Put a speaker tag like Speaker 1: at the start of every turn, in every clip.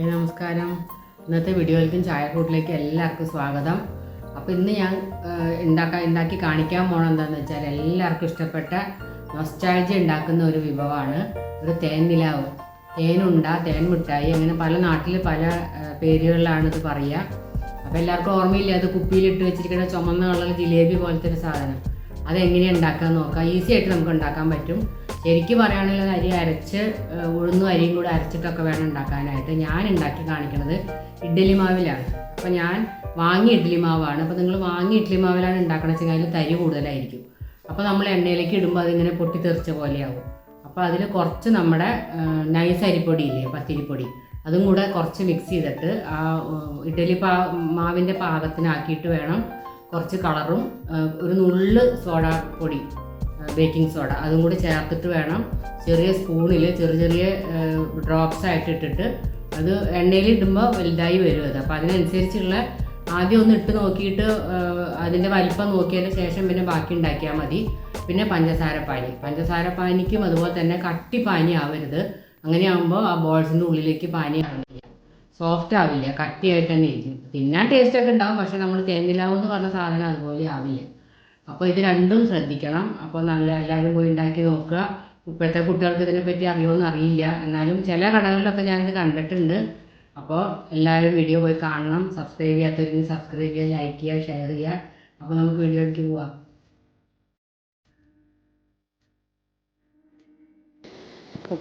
Speaker 1: നമസ്കാരം. ഇന്നത്തെ വീഡിയോയിലേക്കും ചായക്കൂട്ടിലേക്ക് എല്ലാവർക്കും സ്വാഗതം. അപ്പോൾ ഇന്ന് ഞാൻ ഉണ്ടാക്കാൻ ഉണ്ടാക്കി കാണിക്കാൻ പോകണം എന്താണെന്ന് വെച്ചാൽ എല്ലാവർക്കും ഇഷ്ടപ്പെട്ട നൊസ്റ്റാൾജി ഉണ്ടാക്കുന്ന ഒരു വിഭവമാണ്. ഒരു തേൻ നിലാവ് തേനുണ്ട തേൻ മിഠായി അങ്ങനെ പല നാട്ടിൽ പല പേരുകളിലാണ് ഇത് പറയുക. അപ്പോൾ എല്ലാവർക്കും ഓർമ്മയില്ല അത് കുപ്പിയിലിട്ട് വെച്ചിരിക്കുന്ന ചുമന്ന കളർ ജിലേബി പോലത്തെ ഒരു സാധനം. അതെങ്ങനെയാണ് ഉണ്ടാക്കാൻ നോക്കാം. ഈസി ആയിട്ട് നമുക്ക് ഉണ്ടാക്കാൻ പറ്റും. ശരിക്കും പറയുകയാണെങ്കിൽ അരി അരച്ച് ഉഴുന്നും അരിയും കൂടെ അരച്ചിട്ടൊക്കെ വേണം ഉണ്ടാക്കാനായിട്ട്. ഞാൻ ഉണ്ടാക്കി കാണിക്കുന്നത് ഇഡ്ഡലി മാവിലാണ്. അപ്പോൾ ഞാൻ വാങ്ങി ഇഡ്ഡലി മാവാണ്. അപ്പോൾ നിങ്ങൾ വാങ്ങി ഇഡ്ഡലി മാവിലാണ് ഉണ്ടാക്കണമെന്ന് വെച്ചാൽ തരി കൂടുതലായിരിക്കും. അപ്പോൾ നമ്മൾ എണ്ണയിലേക്ക് ഇടുമ്പോൾ അതിങ്ങനെ പൊട്ടിത്തെറിച്ച പോലെയാവും. അപ്പോൾ അതിൽ കുറച്ച് നമ്മുടെ നൈസ് അരിപ്പൊടി ഇല്ലേ പത്തിരിപ്പൊടി അതും കൂടെ കുറച്ച് മിക്സ് ചെയ്തിട്ട് ആ ഇഡ്ഡലി പാ മാവിന്റെ പാകത്തിനാക്കിയിട്ട് വേണം കുറച്ച് കളറും ഒരു നുള്ള് സോഡ പൊടി ബേക്കിംഗ് സോഡ. അതും കൂടി ചേർത്തിട്ട് വേണം ചെറിയ സ്പൂണിൽ ചെറിയ ചെറിയ ഡ്രോപ്സ് ആയിട്ട് ഇട്ടിട്ട് അത് എണ്ണയിൽ ഇടുമ്പോൾ വലുതായി വരും അത്. അപ്പോൾ അതിനനുസരിച്ചുള്ള ആദ്യം ഒന്ന് ഇട്ട് നോക്കിയിട്ട് അതിന്റെ വലിപ്പം നോക്കിയതിന് ശേഷം പിന്നെ ബാക്കി ഉണ്ടാക്കിയാൽ മതി. പിന്നെ പഞ്ചസാര പാനി. പഞ്ചസാര പാനിക്കും അതുപോലെ തന്നെ കട്ടി പാനി ആവരുത്. അങ്ങനെ ആവുമ്പോൾ ആ ബോൾസിന്റെ ഉള്ളിലേക്ക് പാനി ആവില്ല സോഫ്റ്റ് ആവില്ല. കട്ടിയായിട്ട് തന്നെ ഇരിക്കും. തിന്നാൻ ടേസ്റ്റ് ഒക്കെ ഉണ്ടാവും പക്ഷെ നമ്മൾ തേനിലാവ് എന്ന് പറഞ്ഞ സാധനം അതുപോലെ ആവില്ല. അപ്പോൾ ഇത് രണ്ടും ശ്രദ്ധിക്കണം. അപ്പോൾ നല്ല എല്ലാവരും പോയി ഉണ്ടാക്കി നോക്കുക. ഇപ്പോഴത്തെ കുട്ടികൾക്ക് ഇതിനെപ്പറ്റി അറിയുമെന്ന് അറിയില്ല. എന്നാലും ചില കടകളിലൊക്കെ ഞാനിത് കണ്ടിട്ടുണ്ട്. അപ്പോൾ എല്ലാവരും വീഡിയോ പോയി കാണണം. സബ്സ്ക്രൈബ് ചെയ്യാത്തവർക്ക് സബ്സ്ക്രൈബ് ചെയ്യുക ലൈക്ക് ചെയ്യുക ഷെയർ ചെയ്യുക. അപ്പോൾ നമുക്ക് വീഡിയോയിലേക്ക് പോവാം.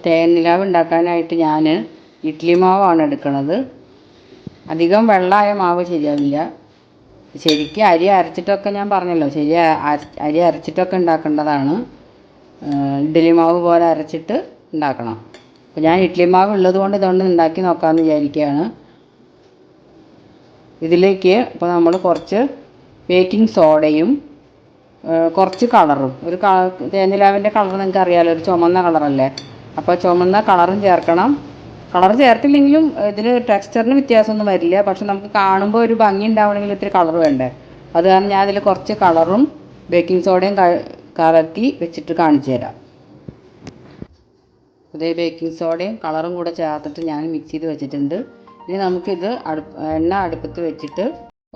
Speaker 1: തേൻ നിലാവ് ഉണ്ടാക്കാനായിട്ട് ഞാൻ ഇഡ്ഡലി മാവാണ് എടുക്കുന്നത് അധികം വെള്ളമായ മാവ് ശരിയാവില്ല. ശരിക്കും അരി അരച്ചിട്ടൊക്കെ ഞാൻ പറഞ്ഞല്ലോ. ശരി അര- അരി അരച്ചിട്ടൊക്കെ ഉണ്ടാക്കേണ്ടതാണ്. ഇഡ്ഡലി മാവ് പോലെ അരച്ചിട്ട് ഉണ്ടാക്കണം. അപ്പോൾ ഞാൻ ഇഡ്ഡലി മാവ് ഉള്ളത് കൊണ്ട് ഇതുകൊണ്ട് ഉണ്ടാക്കി നോക്കാമെന്ന് വിചാരിക്കുകയാണ്. ഇതിലേക്ക് ഇപ്പോൾ നമ്മൾ കുറച്ച് ബേക്കിംഗ് സോഡയും കുറച്ച് കളറും. ഒരു തേനിലാവിന്റെ കളർ നിങ്ങൾക്ക് അറിയാമല്ലോ ഒരു ചുമന്ന കളറല്ലേ? അപ്പോൾ ചുമന്ന കളറും ചേർക്കണം. കളർ ചേർത്തില്ലെങ്കിലും ഇതിന് ടെക്സ്ചറിന് വ്യത്യാസമൊന്നും വരില്ല. പക്ഷെ നമുക്ക് കാണുമ്പോൾ ഒരു ഭംഗി ഉണ്ടാവണമെങ്കിൽ ഇത്തിരി കളർ വേണ്ടേ. അത് കാരണം ഞാൻ അതിൽ കുറച്ച് കളറും ബേക്കിംഗ് സോഡയും കലർത്തി വെച്ചിട്ട് കാണിച്ചു തരാം. അതേ ബേക്കിംഗ് സോഡയും കളറും കൂടെ ചേർത്തിട്ട് ഞാൻ മിക്സ് ചെയ്ത് വെച്ചിട്ടുണ്ട്. ഇനി നമുക്കിത് അടുപ്പ് എണ്ണ അടുപ്പത്ത് വെച്ചിട്ട്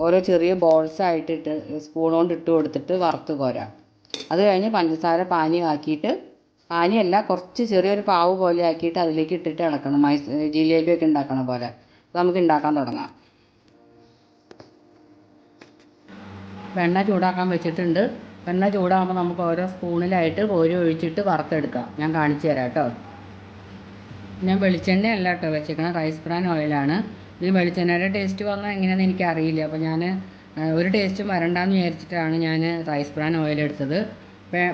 Speaker 1: ഓരോ ചെറിയ ബോൾസ് ആയിട്ടിട്ട് സ്പൂൺ കൊണ്ട് ഇട്ട് കൊടുത്തിട്ട് വറുത്ത് കോരാം. അത് കഴിഞ്ഞ് പഞ്ചസാര പാനി ആക്കിയിട്ട് പാനിയല്ല കുറച്ച് ചെറിയൊരു പാവ് പോലെ ആക്കിയിട്ട് അതിലേക്ക് ഇട്ടിട്ട് ഇളക്കണം. മൈസ് ജിലേബിയൊക്കെ ഉണ്ടാക്കണ പോലെ. നമുക്ക് ഉണ്ടാക്കാൻ തുടങ്ങാം. വെണ്ണ ചൂടാക്കാൻ വെച്ചിട്ടുണ്ട്. വെണ്ണ ചൂടാകുമ്പോൾ നമുക്ക് ഓരോ സ്പൂണിലായിട്ട് കോരി ഒഴിച്ചിട്ട് വറുത്തെടുക്കാം. ഞാൻ കാണിച്ചു തരാം കേട്ടോ. ഞാൻ വെളിച്ചെണ്ണ അല്ല കേട്ടോ വെച്ചേക്കണം റൈസ് ബ്രാൻ ഓയിലാണ്. ഇത് വെളിച്ചെണ്ണയുടെ ടേസ്റ്റ് വന്നാൽ എങ്ങനെയാണെന്ന് എനിക്കറിയില്ല. അപ്പോൾ ഞാൻ ഒരു ടേസ്റ്റും വരണ്ടാന്ന് വിചാരിച്ചിട്ടാണ് ഞാൻ റൈസ് ബ്രാൻ ഓയിൽ എടുത്തത്.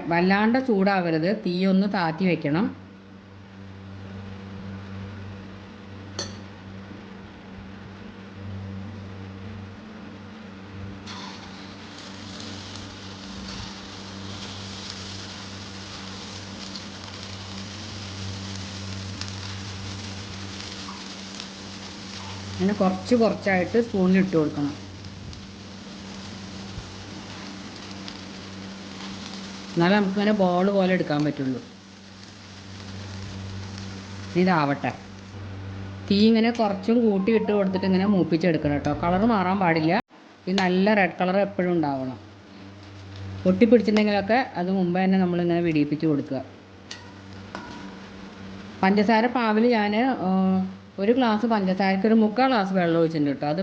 Speaker 1: വല്ലാണ്ട് ചൂടാവരുത്. തീ ഒന്ന് താത്തി വെക്കണം. അങ്ങനെ കുറച്ച് കുറച്ചായിട്ട് സ്പൂണിൽ ഇട്ട് കൊടുക്കണം. എന്നാലേ നമുക്കിങ്ങനെ ബോൾ പോലെ എടുക്കാൻ പറ്റുള്ളൂ. ഇതാവട്ടെ. തീ ഇങ്ങനെ കുറച്ചും കൂട്ടി ഇട്ട് കൊടുത്തിട്ട് ഇങ്ങനെ മൂപ്പിച്ചെടുക്കണം കേട്ടോ. കളർ മാറാൻ പാടില്ല. ഈ നല്ല റെഡ് കളർ എപ്പോഴും ഉണ്ടാവണം. പൊട്ടിപ്പിടിച്ചിട്ടുണ്ടെങ്കിലൊക്കെ അത് മുമ്പ് തന്നെ നമ്മളിങ്ങനെ വിടിയിപ്പിച്ച് കൊടുക്കുക. പഞ്ചസാര പാവിൽ ഞാൻ ഒരു ഗ്ലാസ് പഞ്ചസാരക്ക് ഒരു മുക്കാൽ ഗ്ലാസ് വെള്ളം ഒഴിച്ചിട്ടുണ്ട് കേട്ടോ. അത്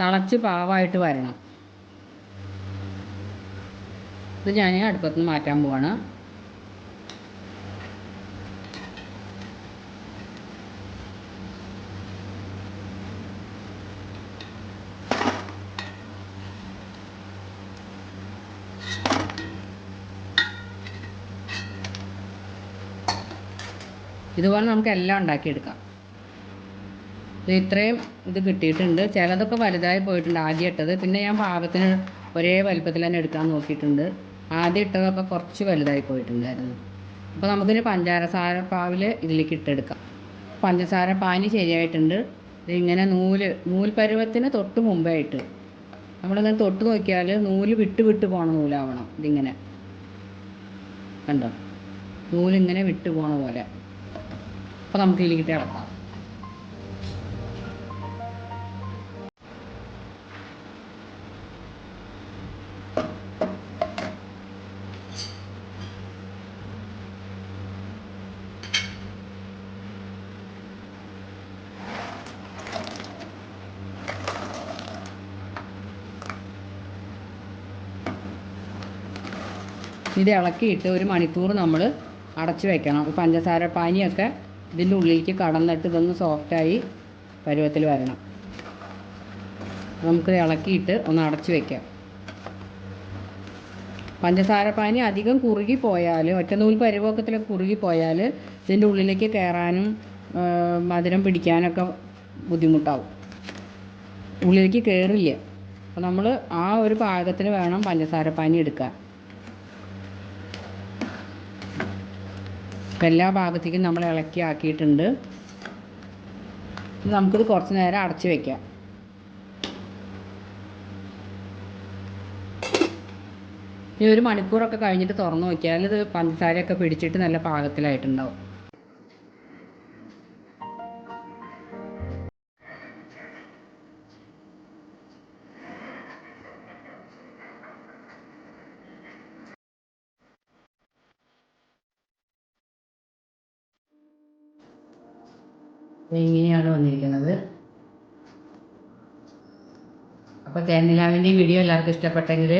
Speaker 1: തിളച്ച് പാവായിട്ട് വരണം. ഇത് ഞാൻ അടുപ്പത്ത് നിന്ന് മാറ്റാൻ പോവാണ്. ഇതുപോലെ നമുക്ക് എല്ലാം ഉണ്ടാക്കിയെടുക്കാം. ഇത് ഇത്രയും ഇത് കിട്ടിയിട്ടുണ്ട്. ചിലതൊക്കെ വലുതായി പോയിട്ടുണ്ട് ആദ്യം ഇട്ടത് പിന്നെ ഞാൻ പാകത്തിന് ഒരേ വലുപ്പത്തിൽ തന്നെ എടുക്കാൻ നോക്കിയിട്ടുണ്ട്. ആദ്യം ഇട്ടതൊക്കെ കുറച്ച് വലുതായി പോയിട്ടുണ്ടായിരുന്നു. അപ്പോൾ നമുക്കിനി പഞ്ചസാര പാവിൽ ഇതിലേക്ക് ഇട്ടെടുക്കാം. പഞ്ചസാര പാനി ശരിയായിട്ടുണ്ട്. ഇതിങ്ങനെ നൂൽ നൂൽ പരുവത്തിന് തൊട്ട് മുമ്പായിട്ട്. നമ്മളിങ്ങനെ തൊട്ട് നോക്കിയാൽ നൂൽ വിട്ട് വിട്ട് പോണ നൂലാവണം ഇതിങ്ങനെ. കണ്ടോ? നൂലിങ്ങനെ വിട്ട് പോണ പോലെ. അപ്പോൾ നമുക്ക് ഇതിലേക്ക് ഇളക്കാം. ഇത് ഇളക്കിയിട്ട് ഒരു മണിക്കൂർ നമ്മൾ അടച്ചു വെക്കണം. പഞ്ചസാര പാനിയൊക്കെ ഇതിന്റെ ഉള്ളിലേക്ക് കടന്നിട്ട് ഇതൊന്ന് സോഫ്റ്റായി പരുവത്തിൽ വരണം. നമുക്ക് ഇളക്കിയിട്ട് ഒന്ന് അടച്ചു വെക്കാം. പഞ്ചസാര പാനി അധികം കുറുകി പോയാൽ ഒറ്റനൂൽ പരുവക്കത്തിലൊക്കെ കുറുകി പോയാൽ ഇതിന്റെ ഉള്ളിലേക്ക് കയറാനും മധുരം പിടിക്കാനൊക്കെ ബുദ്ധിമുട്ടാവും. ഉള്ളിലേക്ക് കയറില്ല അപ്പോൾ നമ്മൾ ആ ഒരു പാകത്തിന് വേണം പഞ്ചസാര പാനി എടുക്കാൻ. ഇപ്പം എല്ലാ ഭാഗത്തേക്കും നമ്മൾ ഇളക്കി ആക്കിയിട്ടുണ്ട്. നമുക്കിത് കുറച്ച് നേരം അടച്ച് വെക്കാം. ഇനി ഒരു മണിക്കൂറൊക്കെ കഴിഞ്ഞിട്ട് തുറന്ന് നോക്കിയാൽ ഇത് പഞ്ചസാരയൊക്കെ പിടിച്ചിട്ട് നല്ല പാകത്തിലായിട്ടുണ്ടാവും. ഇങ്ങനെയാണ് വന്നിരിക്കുന്നത്. അപ്പോൾ തേനിലാവിന്റെ വീഡിയോ എല്ലാവർക്കും ഇഷ്ടപ്പെട്ടെങ്കിൽ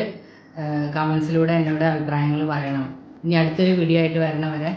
Speaker 1: കമൻസിലൂടെ എന്നോട് അഭിപ്രായങ്ങൾ പറയണം. ഇനി അടുത്തൊരു വീഡിയോ ആയിട്ട് വരണവരെ.